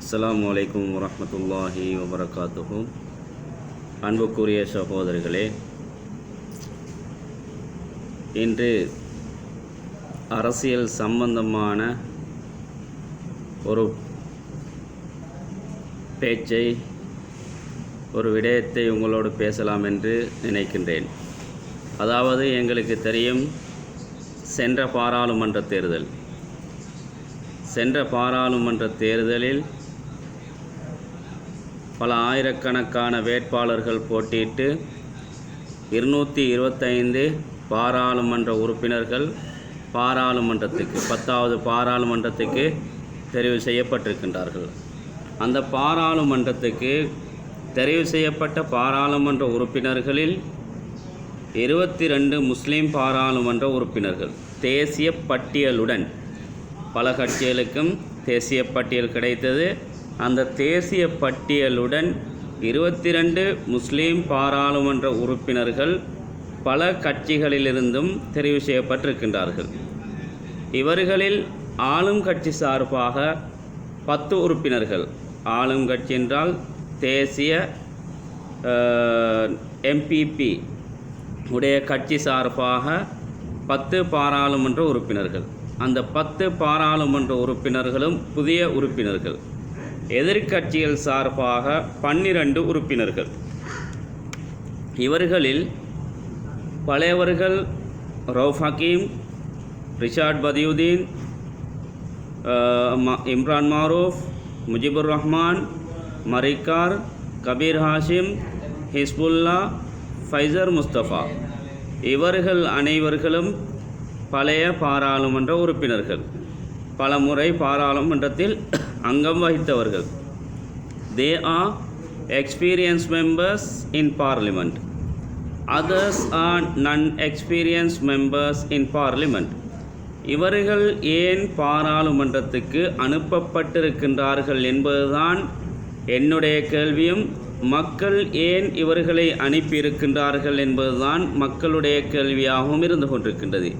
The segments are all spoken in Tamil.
அஸ்லாம் வலைக்கம் வரமத்துல்லாஹி வபரகாத்துகும் அன்புக்குரிய சகோதரர்களே இன்று அரசியல் சம்பந்தமான ஒரு பேச்சை ஒரு விடயத்தை உங்களோடு பேசலாம் என்று நினைக்கின்றேன். அதாவது எங்களுக்கு தெரியும் சென்ற பாராளுமன்ற தேர்தல். சென்ற பாராளுமன்ற தேர்தலில் பல ஆயிரக்கணக்கான வேட்பாளர்கள் போட்டியிட்டு இருநூற்றி இருபத்தைந்து பாராளுமன்ற உறுப்பினர்கள் பாராளுமன்றத்துக்கு பத்தாவது பாராளுமன்றத்துக்கு தெரிவு செய்யப்பட்டிருக்கின்றார்கள். அந்த பாராளுமன்றத்துக்கு தெரிவு செய்யப்பட்ட பாராளுமன்ற உறுப்பினர்களில் இருபத்தி ரெண்டு முஸ்லீம் பாராளுமன்ற உறுப்பினர்கள். தேசிய பட்டியலுடன் பல கட்சிகளுக்கும் தேசிய பட்டியல் கிடைத்தது. அந்த தேசிய பட்டியலுடன் இருபத்தி ரெண்டு முஸ்லீம் பாராளுமன்ற உறுப்பினர்கள் பல கட்சிகளிலிருந்தும் தெரிவு செய்யப்பட்டிருக்கின்றார்கள். இவர்களில் ஆளும் கட்சி சார்பாக பத்து உறுப்பினர்கள். ஆளும் கட்சி என்றால் தேசிய எம்பிபி உடைய கட்சி சார்பாக பத்து பாராளுமன்ற உறுப்பினர்கள். அந்த பத்து பாராளுமன்ற உறுப்பினர்களும் புதிய உறுப்பினர்கள். எதிர்க்கட்சிகள் சார்பாக பன்னிரண்டு உறுப்பினர்கள். இவர்களில் பழையவர்கள் ரவுஃப் ஹக்கீம் ரிஷாட் பதியுதீன் ம- இம்ரான் மாரூஃப் முஜிபுர் ரஹ்மான் மரிக்கார் கபீர் ஹாஷிம் ஹிஸ்புல்லா ஃபைசர் முஸ்தபா. இவர்கள் அனைவர்களும் பழைய பாராளுமன்ற உறுப்பினர்கள். பல முறை பாராளுமன்றத்தில் அங்கம் வகித்தவர்கள் they are experience members in parliament others are non experience members in parliament இவர்கள் ஏன் பாராளுமன்றத்துக்கு அனுப்பப்பட்டிருக்கின்றார்கள் என்பதுதான் என்னுடைய கேள்வியும். மக்கள் ஏன் இவர்களை அனுப்பியிருக்கின்றார்கள் என்பதுதான் மக்களுடைய கேள்வியாகவும் இருந்து கொண்டிருக்கின்றது.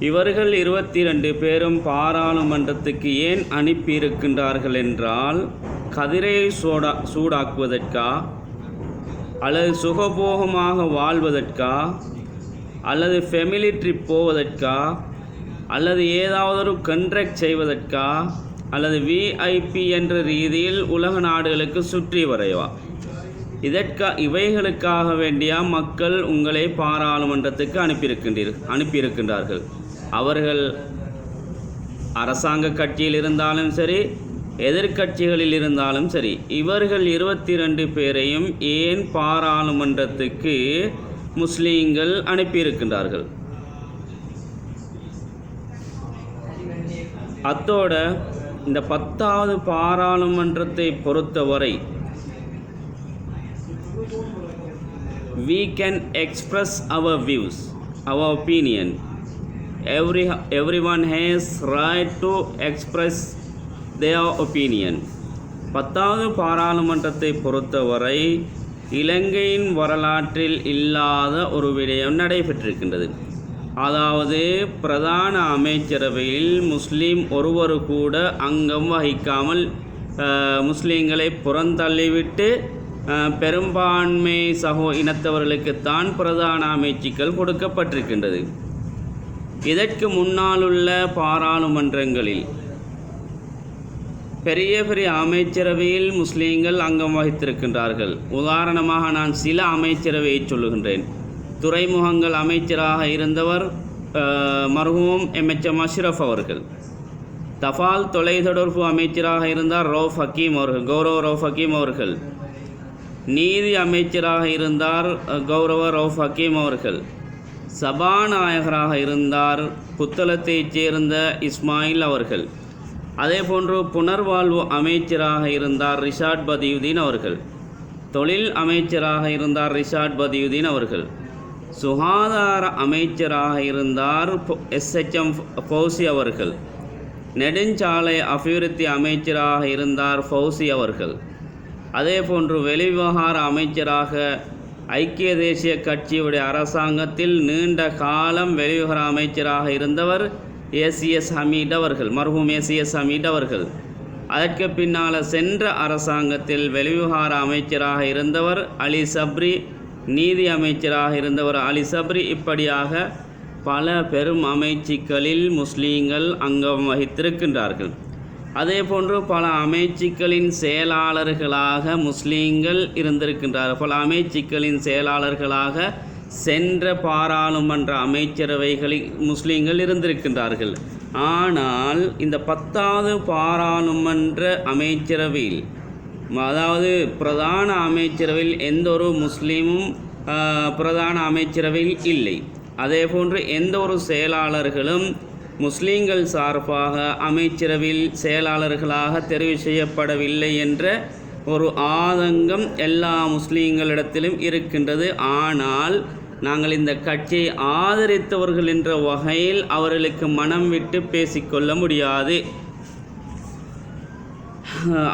இவர்கள் இருபத்தி ரெண்டு பேரும் பாராளுமன்றத்துக்கு ஏன் அனுப்பியிருக்கின்றார்கள் என்றால் கதிரை சூடா சூடாக்குவதற்கா? அல்லது சுகபோகமாக வாழ்வதற்கா? அல்லது ஃபெமிலி ட்ரிப் போவதற்கா? அல்லது ஏதாவது ஒரு கண்ட்ராக்ட் செய்வதற்கா? அல்லது விஐபி என்ற ரீதியில் உலக நாடுகளுக்கு சுற்றி வரைவா? இதற்கா இவைகளுக்காக வேண்டிய மக்கள் உங்களை பாராளுமன்றத்துக்கு அனுப்பியிருக்கின்ற அனுப்பியிருக்கின்றார்கள். அவர்கள் அரசாங்க கட்சியில் இருந்தாலும் சரி எதிர்க்கட்சிகளில் இருந்தாலும் சரி இவர்கள் இருபத்தி ரெண்டு பேரையும் ஏன் பாராளுமன்றத்துக்கு முஸ்லீம்கள் அனுப்பியிருக்கின்றார்கள்? அத்தோட இந்த பத்தாவது பாராளுமன்றத்தை பொறுத்தவரை we can express our views our opinion. Every everyone has right to express their opinion. பத்தாவது பாராளுமன்றத்தை பொறுத்தவரை இலங்கையின் வரலாற்றில் இல்லாத ஒரு விடயம் நடைபெற்றிருக்கின்றது. அதாவது பிரதான அமைச்சரவையில் முஸ்லீம் ஒருவர் கூட அங்கம் வகிக்காமல் முஸ்லீம்களை புறந்தள்ளிவிட்டு பெரும்பான்மை சகோ இனத்தவர்களுக்குத்தான் பிரதான அமைச்சுக்கள் கொடுக்கப்பட்டிருக்கின்றது. இதற்கு முன்னாலுள்ள பாராளுமன்றங்களில் பெரிய பெரிய அமைச்சரவையில் முஸ்லீம்கள் அங்கம் வகித்திருக்கின்றார்கள். உதாரணமாக நான் சில அமைச்சரவையை சொல்லுகின்றேன். துறைமுகங்கள் அமைச்சராக இருந்தவர் அஹ், எம்எச்எம் அஷ்ரஃப் அவர்கள். தபால் தொலைத்தொடர்பு அமைச்சராக இருந்தார் ரவுஃப் ஹக்கீம் அவர்கள் கௌரவ ரவுஃப் ஹக்கீம் அவர்கள். நீதி அமைச்சராக இருந்தார் கௌரவ ரவுஃப் ஹக்கீம் அவர்கள். சபாநாயகராக இருந்தார் புத்தளத்தைச் சேர்ந்த இஸ்மாயில் அவர்கள். அதே போன்று புனர்வாழ்வு அமைச்சராக இருந்தார் ரிஷாட் பதியுதீன் அவர்கள். தொழில் அமைச்சராக இருந்தார் ரிஷாட் பதியுதீன் அவர்கள். சுகாதார அமைச்சராக இருந்தார் எஸ்ஹெச்எம் ஃபௌசி அவர்கள். நெடுஞ்சாலை அபிவிருத்தி அமைச்சராக இருந்தார் ஃபௌசி அவர்கள். அதே போன்று வெளிவிவகார அமைச்சராக ஐக்கிய தேசிய கட்சியுடைய அரசாங்கத்தில் நீண்ட காலம் வெளிவிவகார அமைச்சராக இருந்தவர் ஏசிஎஸ் ஹமீட் அவர்கள் மர்ஹூம் ஏசிஎஸ் ஹமீட் அவர்கள். அதற்கு பின்னால் சென்ற அரசாங்கத்தில் வெளிவிவகார அமைச்சராக இருந்தவர் அலி சப்ரி நீதி அமைச்சராக இருந்தவர் அலி சப்ரி. இப்படியாக பல பெரும் அமைச்சுக்களில் முஸ்லீம்கள் அங்கம் வகித்திருக்கின்றார்கள். அதே போன்று பல அமைச்சுக்களின் செயலாளர்களாக முஸ்லீம்கள் இருந்திருக்கின்றார்கள். பல அமைச்சுக்களின் செயலாளர்களாக சென்ற பாராளுமன்ற அமைச்சரவைகளில் முஸ்லீம்கள் இருந்திருக்கின்றார்கள். ஆனால் இந்த பத்தாவது பாராளுமன்ற அமைச்சரவையில் அதாவது பிரதான அமைச்சரவையில் எந்த ஒரு முஸ்லீமும் பிரதான அமைச்சரவையில் இல்லை. அதே போன்று எந்த ஒரு செயலாளர்களும் முஸ்லீம்கள் சார்பாக அமைச்சரவில் செயலாளர்களாக தெரிவு செய்யப்படவில்லை என்ற ஒரு ஆதங்கம் எல்லா முஸ்லீம்களிடத்திலும் இருக்கின்றது. ஆனால் நாங்கள் இந்த கட்சியை ஆதரித்தவர்கள் என்ற வகையில் அவர்களுக்கு மனம் விட்டு பேசிக்கொள்ள முடியாது.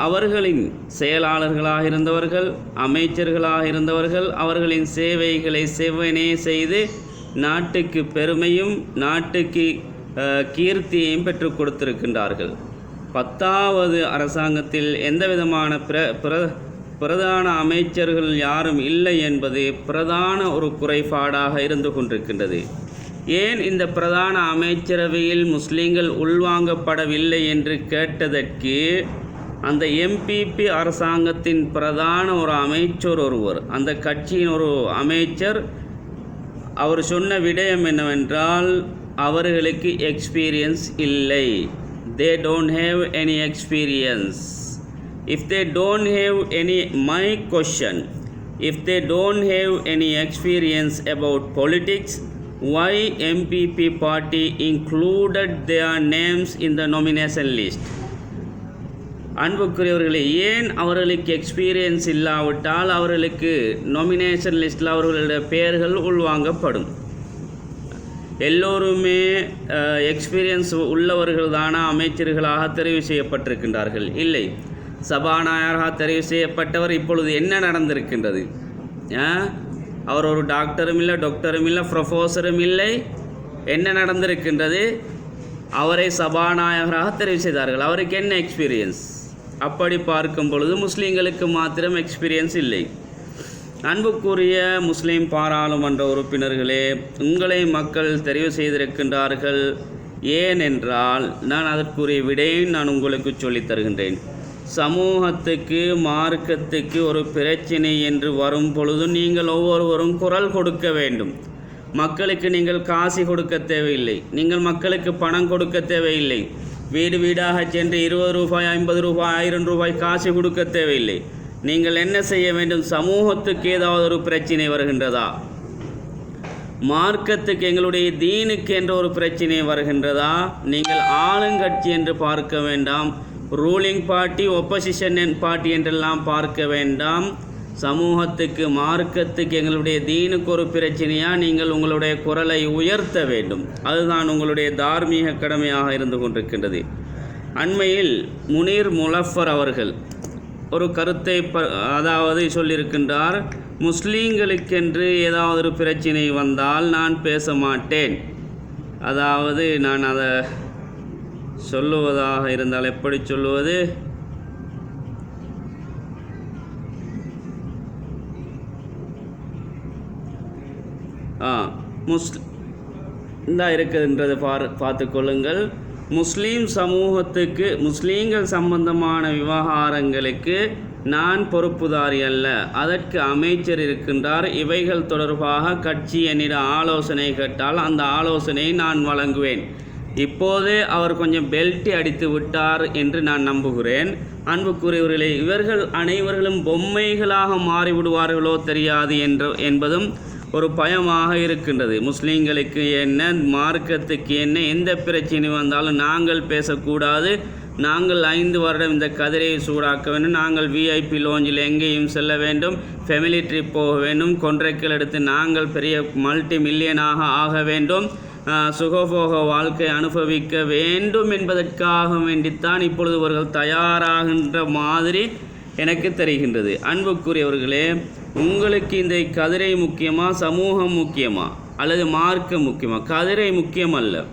அவர்களின் செயலாளர்களாக இருந்தவர்கள் அமைச்சர்களாக இருந்தவர்கள் அவர்களின் சேவைகளை செவ்வனே செய்து நாட்டுக்கு பெருமையும் நாட்டுக்கு கீர்த்தியையும் பெற்றுக் கொடுத்திருக்கின்றார்கள். பத்தாவது அரசாங்கத்தில் எந்த விதமான பிர பிர பிரதான அமைச்சர்கள் யாரும் இல்லை என்பது பிரதான ஒரு குறைபாடாக இருந்து கொண்டிருக்கின்றது. ஏன் இந்த பிரதான அமைச்சரவையில் முஸ்லீம்கள் உள்வாங்கப்படவில்லை என்று கேட்டதற்கு அந்த எம்பிபி அரசாங்கத்தின் பிரதான ஒரு அமைச்சர் ஒருவர் அந்த கட்சியின் ஒரு அமைச்சர் அவர் சொன்ன விடயம் என்னவென்றால் அவர்களுக்கு எக்ஸ்பீரியன்ஸ் இல்லை. They don't have any experience if they don't have any my question if they don't have any experience about politics why MPP party included their names in the nomination list? அன்புக்குரியவர்களே ஏன் அவர்களுக்கு எக்ஸ்பீரியன்ஸ் இல்லாவிட்டால் அவர்களுக்கு நாமினேஷன் லிஸ்ட்டில் அவர்களுடைய பெயர்கள் உள்வாங்கப்படும்? எல்லோருமே எக்ஸ்பீரியன்ஸ் உள்ளவர்கள் தானா அமைச்சர்களாக தெரிவு செய்யப்பட்டிருக்கின்றார்கள். இல்லை. சபாநாயகராக தெரிவு செய்யப்பட்டவர் இப்பொழுது என்ன நடந்திருக்கின்றது? அவர் ஒரு டாக்டரும் இல்லை டாக்டரும் இல்லை ப்ரொஃபஸரும் இல்லை. என்ன நடந்திருக்கின்றது? அவரை சபாநாயகராக தெரிவு செய்தார்கள். அவருக்கு என்ன எக்ஸ்பீரியன்ஸ் அப்படி பார்க்கும் பொழுது முஸ்லீம்களுக்கு மாத்திரம் எக்ஸ்பீரியன்ஸ் இல்லை. அன்புக்குரிய முஸ்லீம் பாராளுமன்ற உறுப்பினர்களே உங்களை மக்கள் தெரிவு செய்திருக்கின்றார்கள். ஏனென்றால் நான் அதற்குரிய விடையை நான் உங்களுக்கு சொல்லித் தருகின்றேன். சமூகத்துக்கு மார்க்கத்துக்கு ஒரு பிரச்சினை என்று வரும் பொழுது நீங்கள் ஒவ்வொருவரும் குரல் கொடுக்க வேண்டும். மக்களுக்கு நீங்கள் காசு கொடுக்க தேவையில்லை. நீங்கள் மக்களுக்கு பணம் கொடுக்க தேவையில்லை. வீடு வீடாக சென்று இருபது ரூபாய் ஐம்பது ரூபாய் ஆயிரம் ரூபாய் காசு கொடுக்க தேவையில்லை. நீங்கள் என்ன செய்ய வேண்டும்? சமூகத்துக்கு ஏதாவது ஒரு பிரச்சினை வருகின்றதா? மார்க்கத்துக்கு எங்களுடைய தீனுக்கு என்ற ஒரு பிரச்சனை வருகின்றதா? நீங்கள் ஆளுங்கட்சி என்று பார்க்க வேண்டாம். ரூலிங் பார்ட்டி ஒப்போசிஷன் பார்ட்டி என்றெல்லாம் பார்க்க வேண்டாம். சமூகத்துக்கு மார்க்கத்துக்கு எங்களுடைய தீனுக்கு ஒரு பிரச்சனையாக நீங்கள் உங்களுடைய குரலை உயர்த்த வேண்டும். அதுதான் உங்களுடைய தார்மீக கடமையாக இருந்து கொண்டிருக்கின்றது. அண்மையில் முனீர் முலஃபர் அவர்கள் ஒரு கருத்தை ப அதாவது சொல்லியிருக்கின்றார் முஸ்லீம்களுக்கென்று ஏதாவது ஒரு பிரச்சினை வந்தால் நான் பேச மாட்டேன். அதாவது நான் அதை சொல்லுவதாக இருந்தால் எப்படி சொல்லுவது? ஆ முஸ் இந்தா இருக்குதுன்றது பார் பார்த்து கொள்ளுங்கள். முஸ்லீம் சமூகத்துக்கு முஸ்லீம்கள் சம்பந்தமான விவகாரங்களுக்கு நான் பொறுப்புதாரி அல்ல. அதற்கு அமைச்சர் இருக்கின்றார். இவைகள் தொடர்பாக கட்சி என்னிடம் ஆலோசனை கேட்டால் அந்த ஆலோசனையை நான் வழங்குவேன். இப்போதே அவர் கொஞ்சம் பெல்ட்டி அடித்து விட்டார் என்று நான் நம்புகிறேன். அன்புக்குரியவர்களே இவர்கள் அனைவர்களும் பொம்மைகளாக மாறிவிடுவார்களோ தெரியாது என்று என்பதும் ஒரு பயமாக இருக்கின்றது. முஸ்லீம்களுக்கு என்ன மார்க்கத்துக்கு என்ன எந்த பிரச்சனை வந்தாலும் நாங்கள் பேசக்கூடாது. நாங்கள் ஐந்து வருடம் இந்த கதிரையை சூடாக்க வேண்டும். நாங்கள் விஐபி லோஞ்சில் எங்கேயும் செல்ல வேண்டும். ஃபெமிலி ட்ரிப் போக வேண்டும். கொன்றைக்கள் எடுத்து நாங்கள் பெரிய மல்டி மில்லியனாக ஆக வேண்டும். சுகபோக வாழ்க்கை அனுபவிக்க வேண்டும் என்பதற்காக வேண்டித்தான் இப்பொழுது இவர்கள் தயாராகின்ற மாதிரி எனக்கு தெரிகின்றது. அன்புக்குரியவர்களே உங்களுக்கு இந்த கதிரை முக்கியமா சமூகம் முக்கியமா அல்லது மார்க்கம் முக்கியமா? கதிரை முக்கியம் அல்ல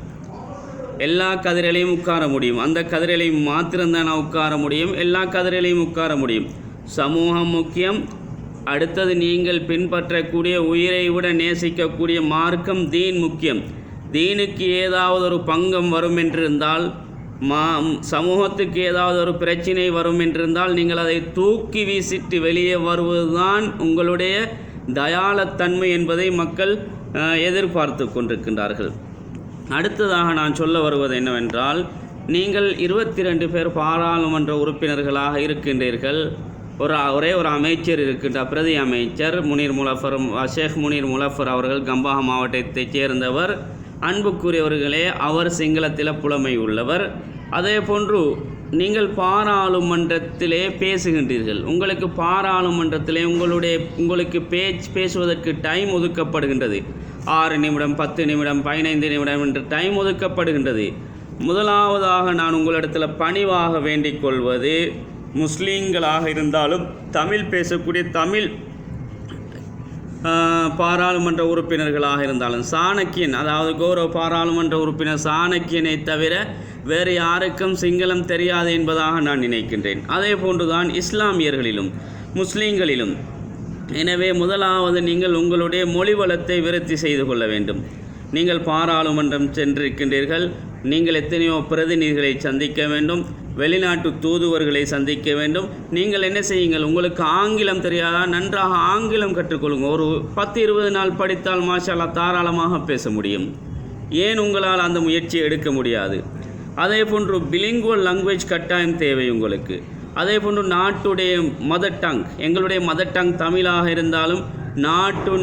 எல்லா கதிரையிலையும் உட்கார முடியும். அந்த கதிரையிலையும் மாத்திரம்தான் உட்கார முடியும். எல்லா கதிரையிலையும் உட்கார முடியும். சமூகம் முக்கியம். அடுத்தது நீங்கள் பின்பற்றக்கூடிய உயிரை விட நேசிக்கக்கூடிய மார்க்கம் தீன் முக்கியம். தீனுக்கு ஏதாவது ஒரு பங்கம் வரும் என்றிருந்தால் மா சமூகத்துக்கு ஏதாவது ஒரு பிரச்சினை வரும் என்றிருந்தால் நீங்கள் அதை தூக்கி வீசிட்டு வெளியே வருவதுதான் உங்களுடைய தயாளத்தன்மை என்பதை மக்கள் எதிர்பார்த்து கொண்டிருக்கின்றார்கள். அடுத்ததாக நான் சொல்ல வருவது என்னவென்றால் நீங்கள் இருபத்தி ரெண்டு பேர் பாராளுமன்ற உறுப்பினர்களாக இருக்கின்றீர்கள். ஒரு ஒரே ஒரு அமைச்சர் இருக்கின்றார் பிரதி அமைச்சர் முனீர் முலஃபர் ஷேக் முனீர் முலஃபர் அவர்கள் கம்பாக மாவட்டத்தைச் சேர்ந்தவர். அன்புக்குரியவர்களே அவர் சிங்களத்தில் புலமை உள்ளவர். அதே போன்று நீங்கள் பாராளுமன்றத்திலே பேசுகின்றீர்கள். உங்களுக்கு பாராளுமன்றத்திலே உங்களுடைய உங்களுக்கு பேச்சு பேசுவதற்கு டைம் ஒதுக்கப்படுகின்றது. ஆறு நிமிடம் பத்து நிமிடம் பதினைந்து நிமிடம் என்று டைம் ஒதுக்கப்படுகின்றது. முதலாவதாக நான் உங்களிடத்தில் பணிவாக வேண்டிக் கொள்வது முஸ்லீம்களாக இருந்தாலும் தமிழ் பேசக்கூடிய தமிழ் பாராளுமன்ற உறுப்பினர்களாக இருந்தாலும் சாணக்கியன் அதாவது கௌரவ பாராளுமன்ற உறுப்பினர் சாணக்கியனை தவிர வேறு யாருக்கும் சிங்களம் தெரியாது என்பதாக நான் நினைக்கின்றேன். அதே போன்றுதான் இஸ்லாமியர்களிலும் முஸ்லீம்களிலும். எனவே முதலாவது நீங்கள் உங்களுடைய மொழி வளத்தை விருத்தி செய்து கொள்ள வேண்டும். நீங்கள் பாராளுமன்றம் சென்றிருக்கின்றீர்கள். நீங்கள் எத்தனையோ பிரதிநிதிகளை சந்திக்க வேண்டும் வெளிநாட்டு தூதுவர்களை சந்திக்க வேண்டும். நீங்கள் என்ன செய்யுங்கள்? உங்களுக்கு ஆங்கிலம் தெரியாதா? நன்றாக ஆங்கிலம் கற்றுக்கொள்ளுங்க. ஒரு பத்து இருபது நாள் படித்தால் மாஷாலா தாராளமாக பேச முடியும். ஏன் உங்களால் அந்த முயற்சியை எடுக்க முடியாது? அதே போன்று பிலிங்குவல் லாங்குவேஜ் கட்டாயம் தேவை உங்களுக்கு. அதே போன்று நாட்டுடைய மதர் டங் எங்களுடைய மதர் டங் தமிழாக இருந்தாலும் நாட்டு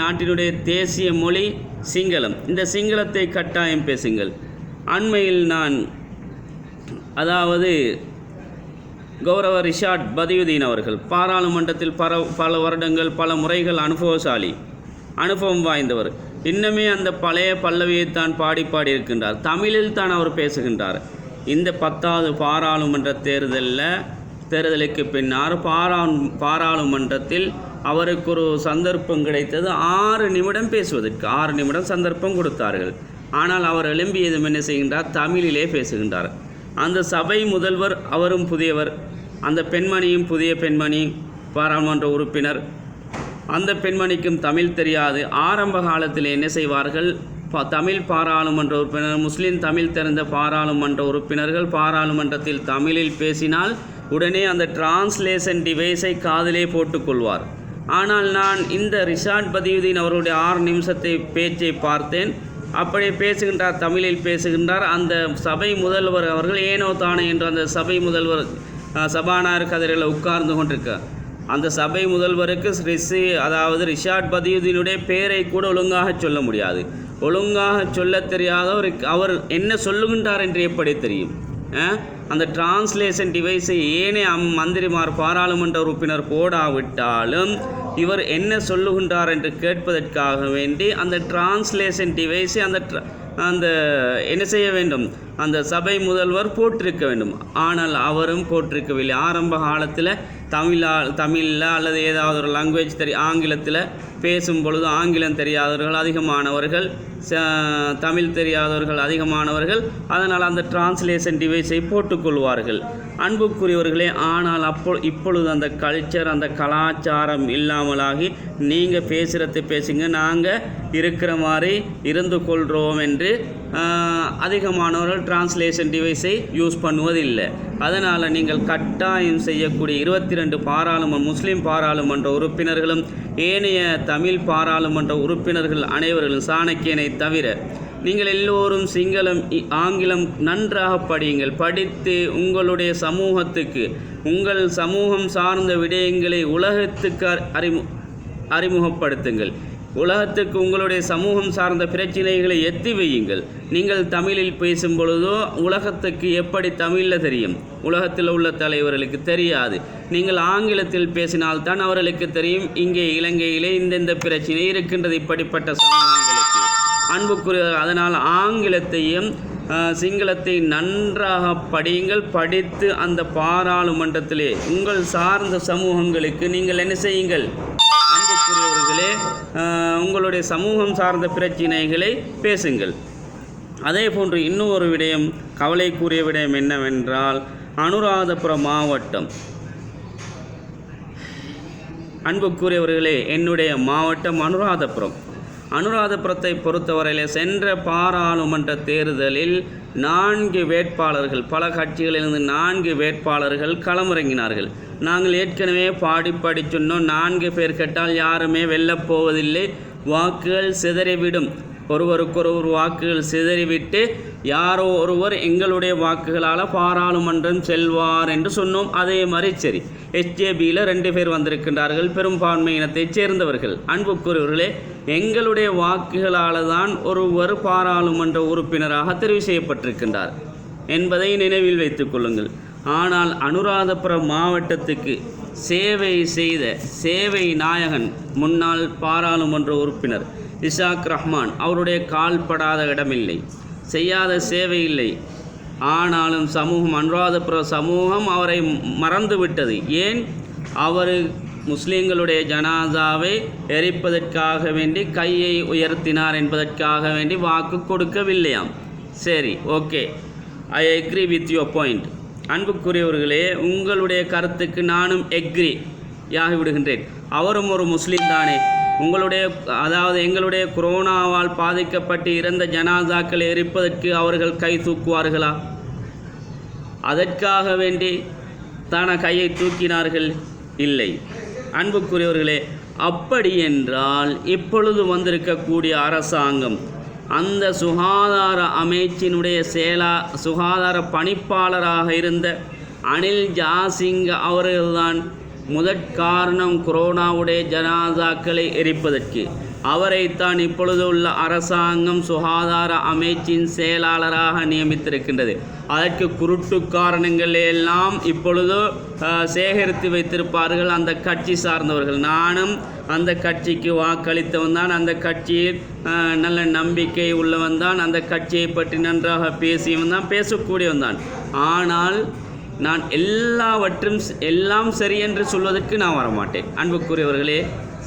நாட்டினுடைய தேசிய மொழி சிங்களம். இந்த சிங்களத்தை கட்டாயம் பேசுங்கள். அண்மையில் நான் அதாவது கௌரவ ரிஷாட் பதியுதீன் அவர்கள் பாராளுமன்றத்தில் பல பல வருடங்கள் பல முறைகள் அனுபவசாலி அனுபவம் வாய்ந்தவர். இன்னுமே அந்த பழைய பல்லவியைத்தான் பாடி பாடி இருக்கின்றார். தமிழில் தான் அவர் பேசுகின்றார். இந்த பத்தாவது பாராளுமன்ற தேர்தலில் தேர்தலுக்கு பின்னார் பாரா பாராளுமன்றத்தில் அவருக்கு ஒரு சந்தர்ப்பம் கிடைத்தது. ஆறு நிமிடம் பேசுவதற்கு ஆறு நிமிடம் சந்தர்ப்பம் கொடுத்தார்கள். ஆனால் அவர் எழும்பியதும் என்ன செய்கின்றார்? தமிழிலே பேசுகின்றார். அந்த சபை முதல்வர் அவரும் புதியவர். அந்த பெண்மணியும் புதிய பெண்மணி பாராளுமன்ற உறுப்பினர். அந்த பெண்மணிக்கும் தமிழ் தெரியாது. ஆரம்ப காலத்தில் என்ன செய்வார்கள்? ப தமிழ் பாராளுமன்ற உறுப்பினர் முஸ்லீம் தமிழ் தெரிந்த பாராளுமன்ற உறுப்பினர்கள் பாராளுமன்றத்தில் தமிழில் பேசினால் உடனே அந்த டிரான்ஸ்லேஷன் டிவைஸை காதிலே போட்டுக்கொள்வார் ஆனால் நான் இந்த ரிஷாட் பதியுதீன் அவருடைய ஆறு நிமிஷத்தை பேச்சை பார்த்தேன். அப்படியே பேசுகின்றார் தமிழில் பேசுகின்றார். அந்த சபை முதல்வர் அவர்கள் ஏனோ தானே என்று அந்த சபை முதல்வர் அஹ், சபாநாயகர் உட்கார்ந்து கொண்டிருக்கார் அந்த சபை முதல்வருக்கு ரிஷி அதாவது ரிஷாட் பதியுதீனுடைய பெயரை கூட ஒழுங்காக சொல்ல முடியாது. ஒழுங்காக சொல்ல தெரியாதவர் அவர் என்ன சொல்லுகின்றார் என்று எப்படி தெரியும்? அந்த டிரான்ஸ்லேஷன் டிவைஸை ஏனே அம் மந்திரிமார் பாராளுமன்ற உறுப்பினர் போடாவிட்டாலும் இவர் என்ன சொல்லுகின்றார் என்று கேட்பதற்காக வேண்டி அந்த டிரான்ஸ்லேஷன் டிவைஸை அந்த அந்த என்ன செய்ய வேண்டும்? அந்த சபை முதல்வர் போட்டிருக்க வேண்டும். ஆனால் அவரும் போட்டிருக்கவில்லை ஆரம்ப காலத்தில் தமிழால் தமிழில் அல்லது ஏதாவது ஒரு லாங்குவேஜ் தெரி ஆங்கிலத்தில் பேசும் பொழுது ஆங்கிலம் தெரியாதவர்கள் அதிகமானவர்கள் ச- தமிழ் தெரியாதவர்கள் அதிகமானவர்கள் அதனால் அந்த டிரான்ஸ்லேஷன் டிவைஸை போட்டுக்கொள்வார்கள் அன்புக்குரியவர்களே ஆனால் அப்போ இப்பொழுது அந்த கல்ச்சர் அந்த கலாச்சாரம் இல்லாமலாகி நீங்கள் பேசுகிறத பேசுங்க நாங்கள் இருக்கிற மாதிரி இருந்து கொள்கிறோம் என்று அதிகமானவர்கள் டிரான்ஸ்லேஷன் டிவைஸை யூஸ் பண்ணுவதில்லை. அதனால் நீங்கள் கட்டாயம் செய்யக்கூடிய இருபத்தி ரெண்டு பாராளுமன்ற முஸ்லீம் பாராளுமன்ற உறுப்பினர்களும் ஏனைய தமிழ் பாராளுமன்ற உறுப்பினர்கள் அனைவர்களும் சாணக்கியனை தவிர நீங்கள் எல்லோரும் சிங்களம் இ- ஆங்கிலம் நன்றாக படியுங்கள். படித்து உங்களுடைய சமூகத்துக்கு உங்கள் சமூகம் சார்ந்த விடயங்களை உலகத்துக்கு அறிமு அறிமுகப்படுத்துங்கள். உலகத்துக்கு உங்களுடைய சமூகம் சார்ந்த பிரச்சனைகளை எத்தி வையுங்கள். நீங்கள் தமிழில் பேசும் பொழுதோ உலகத்துக்கு எப்படி தமிழில் தெரியும்? உலகத்தில் உள்ள தலைவர்களுக்கு தெரியாது. நீங்கள் ஆங்கிலத்தில் பேசினால்தான் அவர்களுக்கு தெரியும். இங்கே இலங்கையிலே இந்தந்த பிரச்சனை இருக்கின்றது. இப்படிப்பட்ட சமூகங்களுக்கு. அன்புக்குரிய அதனால் ஆங்கிலத்தையும் சிங்களத்தை நன்றாக படியுங்கள். படித்து அந்த பாராளுமன்றத்திலே உங்கள் சார்ந்த சமூகங்களுக்கு நீங்கள் என்ன செய்யுங்கள்? அன்புக்குரியவர்களே உங்களுடைய சமூகம் சார்ந்த பிரச்சினைகளை பேசுங்கள். அதே போன்று இன்னும் ஒரு விடயம் கவலைக்குரிய விடயம் என்னவென்றால் அனுராதபுரம் மாவட்டம். அன்புக்குரியவர்களே என்னுடைய மாவட்டம் அனுராதபுரம். அனுராதபுரத்தை பொறுத்தவரையிலே சென்ற பாராளுமன்ற தேர்தலில் நான்கு வேட்பாளர்கள் பல கட்சிகளிலிருந்து நான்கு வேட்பாளர்கள் களமிறங்கினார்கள். நாங்கள் ஏற்கனவே பாடி பாடி சொன்னோம் நான்கு பேர் கேட்டால் யாருமே வெல்லப் போவதில்லை வாக்குகள் சிதறிவிடும். ஒருவருக்கொருவர் வாக்குகள் சிதறிவிட்டு யாரோ ஒருவர் எங்களுடைய வாக்குகளால் பாராளுமன்றம் செல்வார் என்று சொன்னோம். அதே மாதிரி சரி எஸ்ஜேபியில் ரெண்டு பேர் வந்திருக்கின்றார்கள். பெரும்பான்மை இனத்தைச் சேர்ந்தவர்கள். அன்புக்குரியவர்களே எங்களுடைய வாக்குகளால் தான் ஒருவர் பாராளுமன்ற உறுப்பினராக தெரிவு செய்யப்பட்டிருக்கின்றார் என்பதை நினைவில் வைத்துக் கொள்ளுங்கள். ஆனால் அனுராதபுரம் மாவட்டத்துக்கு சேவை செய்த சேவை நாயகன் முன்னாள் பாராளுமன்ற உறுப்பினர் இஷாக் ரஹ்மான் அவருடைய கால்படாத இடமில்லை செய்யாத சேவை இல்லை. ஆனாலும் சமூகம் அனுராதபுர சமூகம் அவரை மறந்துவிட்டது ஏன்? அவர் முஸ்லீம்களுடைய ஜனாதாவை எரிப்பதற்காக வேண்டி கையை உயர்த்தினார் என்பதற்காக வேண்டி வாக்கு கொடுக்கவில்லையாம். சரி okay. I agree with your point அன்புக்குரியவர்களே உங்களுடைய கருத்துக்கு நானும் எக்ரி ஆகிவிடுகின்றேன். அவரும் ஒரு முஸ்லீம் தானே. உங்களுடைய அதாவது எங்களுடைய கொரோனாவால் பாதிக்கப்பட்டு இறந்த ஜனாதாக்களை எரிப்பதற்கு அவர்கள் கை தூக்குவார்களா? அதற்காக வேண்டி தான கையை தூக்கினார்கள்? இல்லை. அன்புக்குரியவர்களே அப்படி என்றால் இப்பொழுது வந்திருக்கக்கூடிய அரசாங்கம் அந்த சுகாதார அமைச்சினுடைய செயலா சுகாதார பணிப்பாளராக இருந்த அனில் ஜாசிங் அவர்கள்தான் முதற் காரணம் கொரோனாவுடைய ஜனாதாக்களை எரிப்பதற்கு. அவரைத்தான் இப்பொழுது உள்ள அரசாங்கம் சுகாதார அமைச்சின் செயலாளராக நியமித்திருக்கின்றது. அதற்கு குருட்டு காரணங்கள் எல்லாம் இப்பொழுது சேகரித்து வைத்திருப்பார்கள் அந்த கட்சி சார்ந்தவர்கள். நானும் அந்த கட்சிக்கு வாக்களித்தவன் தான் அந்த கட்சியில் நல்ல நம்பிக்கை உள்ளவன் தான் அந்த கட்சியை பற்றி நன்றாக பேசியவன் தான் பேசக்கூடியவன் தான். ஆனால் நான் எல்லாவற்றும் எல்லாம் சரி என்று சொல்வதற்கு நான் வரமாட்டேன். அன்புக்குரியவர்களே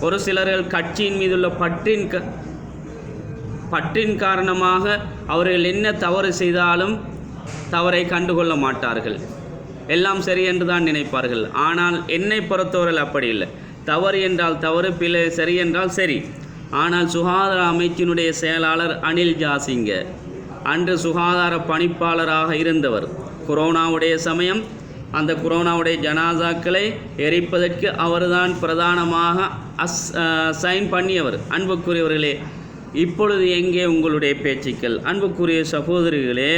ஒரு சிலர்கள் கட்சியின் மீதுள்ள பற்றின் க பற்றின் காரணமாக அவர்கள் என்ன தவறு செய்தாலும் தவறை கண்டுகொள்ள மாட்டார்கள். எல்லாம் சரி என்று தான் நினைப்பார்கள். ஆனால் என்னை பொறுத்தவரையில் அப்படி இல்லை. தவறு என்றால் தவறு பிழை சரி என்றால் சரி. ஆனால் சுகாதார அமைச்சினுடைய செயலாளர் அனில் ஜாசிங்க அன்று சுகாதார பணிப்பாளராக இருந்தவர். கொரோனாவுடைய சமயம் அந்த கொரோனாவுடைய ஜனாசாக்களை எரிப்பதற்கு அவர்தான் பிரதானமாக அஸ் சைன் பண்ணியவர். அன்புக்குரியவர்களே இப்பொழுது எங்கே உங்களுடைய பேச்சுக்கள்? அன்புக்குரிய சகோதரிகளே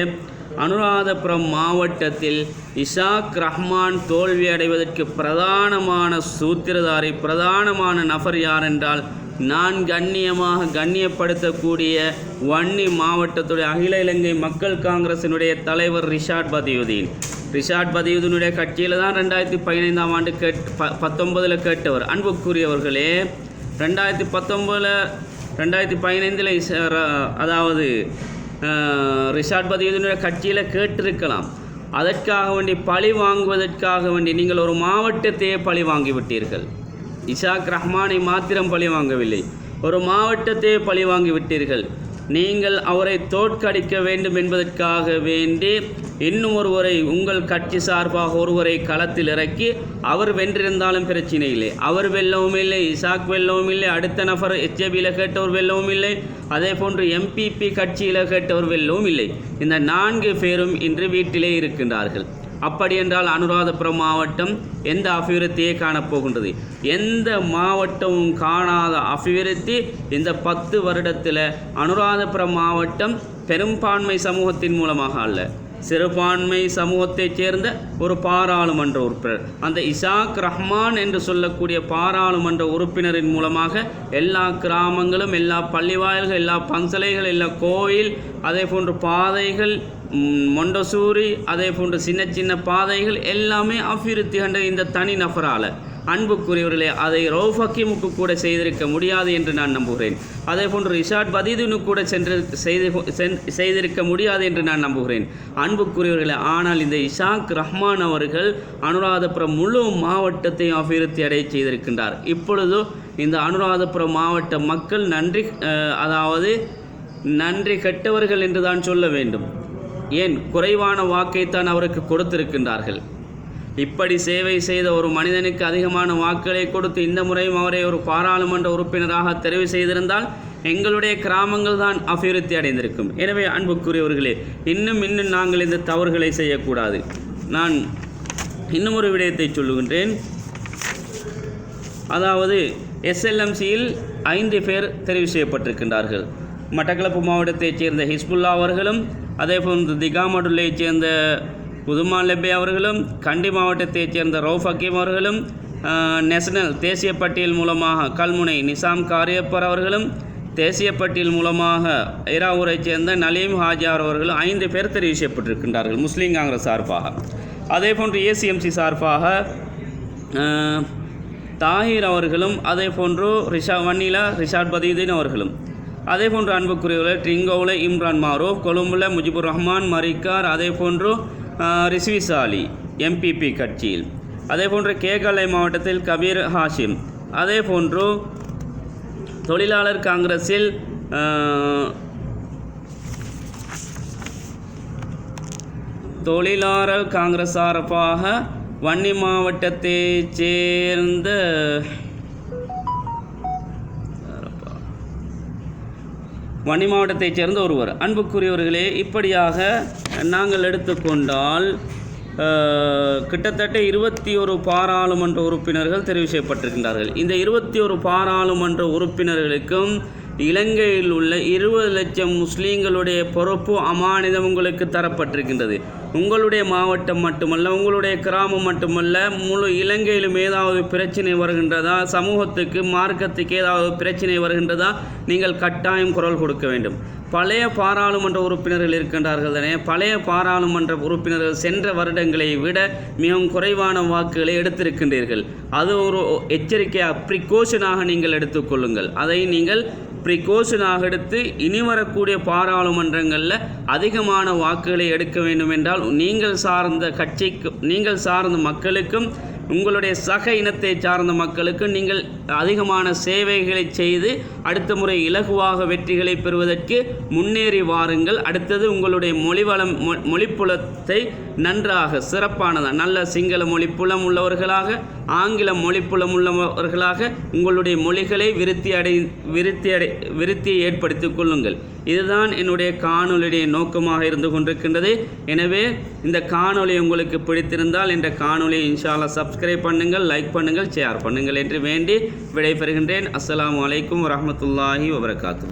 அனுராதபுரம் மாவட்டத்தில் இஷாக் ரஹ்மான் தோல்வி அடைவதற்கு பிரதானமான சூத்திரதாரி பிரதானமான நபர் யார் என்றால் நான் கண்ணியமாக கண்ணியப்படுத்தக்கூடிய வன்னி மாவட்டத்துடைய அகில இலங்கை மக்கள் காங்கிரசினுடைய தலைவர் ரிஷாட் பதியுதீன். ரிஷாட் பதியுதீனுடைய கட்சியில் தான் ரெண்டாயிரத்தி பதினைந்தாம் ஆண்டு கேட் ப பத்தொன்பதில் கேட்டவர். அன்புக்குரியவர்களே ரெண்டாயிரத்தி பத்தொம்பதில் ரெண்டாயிரத்தி பதினைந்தில் அதாவது ரிஷாட் பதியுதீனுடைய கட்சியில் கேட்டிருக்கலாம். அதற்காக வேண்டி பழி வாங்குவதற்காக வேண்டி நீங்கள் ஒரு மாவட்டத்தையே பழி வாங்கிவிட்டீர்கள். இஷாக் ரஹ்மானை மாத்திரம் பழி வாங்கவில்லை. ஒரு மாவட்டத்தை பழி வாங்கி விட்டீர்கள். நீங்கள் அவரை தோற்கடிக்க வேண்டும் என்பதற்காக வேண்டி இன்னும் ஒருவரை உங்கள் கட்சி சார்பாக ஒருவரை களத்தில் இறக்கி அவர் வென்றிருந்தாலும் பிரச்சனை இல்லை. அவர் வெல்லவும் இல்லை இசாக் வெல்லவும் இல்லை அடுத்த நபர் எச்ஏபியில் கேட்டவர் வெல்லவும் இல்லை அதே போன்று எம்பிபி கட்சியில் கேட்டவர் வெல்லவும் இல்லை. இந்த நான்கு பேரும் இன்று வீட்டிலே இருக்கின்றார்கள். அப்படி என்றால் அனுராதபுரம் மாவட்டம் எந்த அபிவிருத்தியை காணப்போகின்றது? எந்த மாவட்டமும் காணாத அபிவிருத்தி இந்த பத்து வருடத்தில் அனுராதபுரம் மாவட்டம் பெரும்பான்மை சமூகத்தின் மூலமாக அல்ல. சிறுபான்மை சமூகத்தைச் சேர்ந்த ஒரு பாராளுமன்ற உறுப்பினர். அந்த இசாக் ரஹ்மான் என்று சொல்லக்கூடிய பாராளுமன்ற உறுப்பினரின் மூலமாக எல்லா கிராமங்களும் எல்லா பள்ளிவாயல்கள் எல்லா பஞ்சலைகள் எல்லா கோயில் அதே போன்று பாதைகள் மொண்டசூரி அதே போன்று சின்ன சின்ன பாதைகள் எல்லாமே அபிவிருத்தி கண்ட இந்த தனி நபரால். அன்புக்குரியவர்களே அதை ரவுஃப் ஹக்கீமுக்கு கூட செய்திருக்க முடியாது என்று நான் நம்புகிறேன். அதே போன்று ரிஷாட் பதீதுனு கூட சென்று செய்து சென்- செய்திருக்க முடியாது என்று நான் நம்புகிறேன். அன்புக்குரியவர்களே ஆனால் இந்த இஷாக் ரஹ்மான் அவர்கள் அனுராதபுரம் முழு மாவட்டத்தையும் அபிவிருத்தி அடைய செய்திருக்கின்றார். இப்பொழுது இந்த அனுராதபுரம் மாவட்ட மக்கள் நன்றி அதாவது நன்றி கெட்டவர்கள் என்று தான் சொல்ல வேண்டும். ஏன் குறைவான வாக்கைத்தான் அவருக்கு கொடுத்திருக்கின்றார்கள்? இப்படி சேவை செய்த ஒரு மனிதனுக்கு அதிகமான வாக்குகளை கொடுத்து இந்த முறையும் அவரை ஒரு பாராளுமன்ற உறுப்பினராக தெரிவு செய்திருந்தால் எங்களுடைய கிராமங்கள் தான் அபிவிருத்தி அடைந்திருக்கும். எனவே அன்புக்குரியவர்களே இன்னும் இன்னும் நாங்கள் இந்த தவறுகளை செய்யக்கூடாது. நான் இன்னும் ஒரு விடயத்தை சொல்லுகின்றேன். அதாவது எஸ்எல்எம்சியில் ஐந்து பேர் தெரிவு செய்யப்பட்டிருக்கின்றார்கள். மட்டக்களப்பு மாவட்டத்தைச் சேர்ந்த ஹிஸ்புல்லா அவர்களும் அதே போன்று திகாமடுல்லையைச் சேர்ந்த புதுமான் லெப்பே அவர்களும் கண்டி மாவட்டத்தைச் சேர்ந்த ரவுஃப் ஹக்கீம் அவர்களும் நேஷனல் தேசிய பட்டியல் மூலமாக கல்முனை நிசாம் காரியப்பர் அவர்களும் தேசிய பட்டியல் மூலமாக ஐராவூரைச் சேர்ந்த நலீம் ஹாஜார் அவர்களும் ஐந்து பேர் தெரிவு செய்யப்பட்டிருக்கின்றார்கள் முஸ்லீம் காங்கிரஸ் சார்பாக. அதே போன்று ஏசிஎம்சி சார்பாக தாஹிர் அவர்களும் அதே போன்று ரிஷா வன்னிலா ரிஷாட் பதீதீன் அவர்களும். அதே போன்று அன்புக்குரியவர்கள் ட்ரிங்கோவில் இம்ரான் மாரூப் கொழும்புல முஜிபுர் ரஹ்மான் மரிக்கார் அதே போன்று ரிஸ்விசாலி எம்பிபி கட்சியில். அதே போன்று கேகலை மாவட்டத்தில் கபீர் ஹாஷிம். அதே போன்று தொழிலாளர் காங்கிரஸில் தொழிலாளர் காங்கிரஸ் சார்பாக வன்னி மாவட்டத்தைச் சேர்ந்த வன்னி மாவட்டத்தைச் சேர்ந்த ஒருவர். அன்புக்குரியவர்களே இப்படியாக நாங்கள் எடுத்துக்கொண்டால் கிட்டத்தட்ட இருபத்தி ஒரு பாராளுமன்ற உறுப்பினர்கள் தெரிவு செய்யப்பட்டிருக்கின்றார்கள். இந்த இருபத்தி ஒரு பாராளுமன்ற உறுப்பினர்களுக்கும் இலங்கையில் உள்ள இருபது லட்சம் முஸ்லீம்களுடைய பொறுப்பு அமானிதம் உங்களுக்கு தரப்பட்டிருக்கின்றது. உங்களுடைய மாவட்டம் மட்டுமல்ல உங்களுடைய கிராமம் மட்டுமல்ல முழு இலங்கையிலும் ஏதாவது பிரச்சனை வருகின்றதா? சமூகத்துக்கு மார்க்கத்துக்கு ஏதாவது பிரச்சனை வருகின்றதா? நீங்கள் கட்டாயம் குரல் கொடுக்க வேண்டும். பழைய பாராளுமன்ற உறுப்பினர்கள் இருக்கின்றார்கள் தானே? பழைய பாராளுமன்ற உறுப்பினர்கள் சென்ற வருடங்களை விட மிகவும் குறைவான வாக்குகளை எடுத்திருக்கின்றீர்கள். அது ஒரு எச்சரிக்கையாக ப்ரிகாஷனாக நீங்கள் எடுத்துக்கொள்ளுங்கள் அதை நீங்கள் ப்ரிகோஷனாக எடுத்து இனி வரக்கூடிய பாராளுமன்றங்களில் அதிகமான வாக்குகளை எடுக்க வேண்டும் என்றால் நீங்கள் சார்ந்த கட்சிக்கு நீங்கள் சார்ந்த மக்களுக்கும் உங்களுடைய சக இனத்தை சார்ந்த மக்களுக்கு நீங்கள் அதிகமான சேவைகளை செய்து அடுத்த முறை இலகுவாக வெற்றிகளை பெறுவதற்கு முன்னேறி வாருங்கள். அடுத்தது உங்களுடைய மொழிவளம் மொ மொழிப்புலத்தை நன்றாக சிறப்பானதாக நல்ல சிங்கள மொழிப்புலம் உள்ளவர்களாக ஆங்கில மொழிப்புலம் உள்ளவர்களாக உங்களுடைய மொழிகளை விருத்தி அடை விருத்தி அடை விருத்தியை ஏற்படுத்தி கொள்ளுங்கள். இதுதான் என்னுடைய காணொலியுடைய நோக்கமாக இருந்து கொண்டிருக்கின்றது. எனவே இந்த காணொளி உங்களுக்கு பிடித்திருந்தால் இந்த காணொளியை இன்ஷால்லா சப்ஸ்கிரைப் பண்ணுங்கள் லைக் பண்ணுங்கள் ஷேர் பண்ணுங்கள் என்று வேண்டி விடைபெறுகின்றேன். அஸ்லாம் அலைக்கும் வரமத்துல்லாஹி வபரகாத்து